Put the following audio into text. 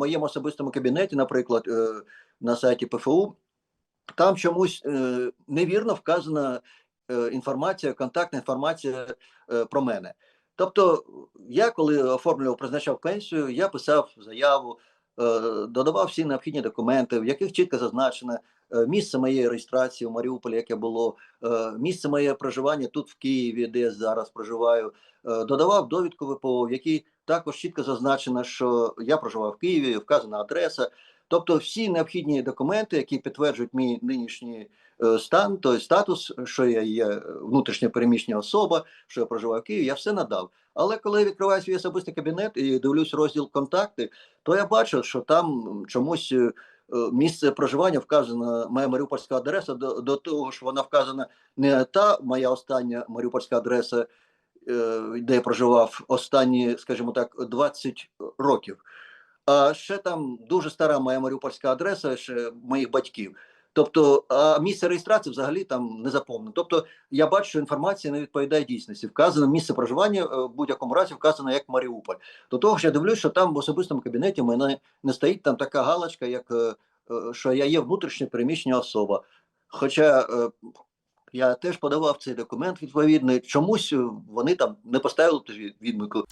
моєму особистому кабінеті, наприклад, е, на сайті ПФУ, там чомусь е, невірно вказана е, інформація, контактна інформація про мене. Тобто, я коли оформлював, призначав пенсію, я писав заяву, додавав всі необхідні документи, в яких чітко зазначено місце моєї реєстрації у Маріуполі, яке було, місце моє проживання тут в Києві, де я зараз проживаю. Додавав довідку ВПО, в якій також чітко зазначено, що я проживав в Києві, вказана адреса. Тобто, всі необхідні документи, які підтверджують мій нинішній е, стан, той статус, що я є внутрішньо переміщена особа, що я проживаю в Києві, я все надав. Але коли я відкриваю свій особистий кабінет і дивлюсь розділ контакти, то я бачу, що там чомусь е, місце проживання вказана моя маріупольська адреса до, до того, що вона вказана не та моя остання маріупольська адреса, де я проживав останні, скажімо так, 20 років. А ще там дуже стара моя маріупольська адреса, ще моїх батьків. Тобто, а місце реєстрації взагалі там не заповнено. Тобто, я бачу, що інформація не відповідає дійсності. Вказано місце проживання е, в будь-якому разі вказано як Маріуполь. До того ж, я дивлюсь, що там в особистому кабінеті мене не стоїть там така галочка, як е, е, що я є внутрішньо переміщена особа. Хоча е, я теж подавав цей документ відповідний, чомусь е, вони там не поставили тоді відмітку.